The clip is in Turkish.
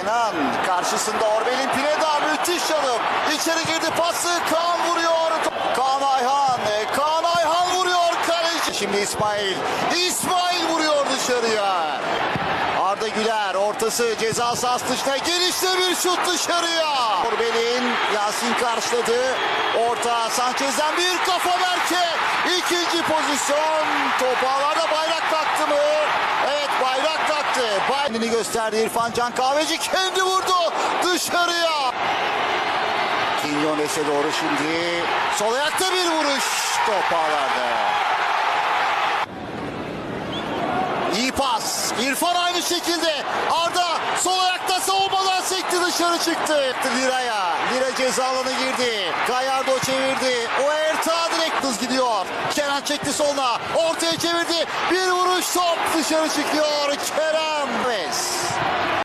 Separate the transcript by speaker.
Speaker 1: Kenan karşısında Orbel'in Pineda müthiş çalım. İçeri girdi pası Kaan vuruyor. Kaan Ayhan. e, Kaan Ayhan vuruyor kaleci. Şimdi İsmail. İsmail vuruyor dışarıya. Arda Güler ortası ceza sahası dışına gelişte bir şut dışarıya. Orbel'in Yasin karşıladı. Orta Sanchez'den bir kafa Berke. İkinci pozisyon. Top ağlarda bayrak taktı. Kendini gösterdi İrfan Can Kahveci kendi vurdu dışarıya. Quinones'e doğru şimdi. Sol ayakta bir vuruş. Top ağlarda. İyi pas. İrfan aynı şekilde. Arda sol ayakta savunmadan sekti dışarı çıktı. Lira'ya. Lira ceza alanı girdi. Gallardo çevirdi. O Hız gidiyor. Kenan çekti soluna. Ortaya çevirdi. Bir vuruş top dışarı çıkıyor. Kerem.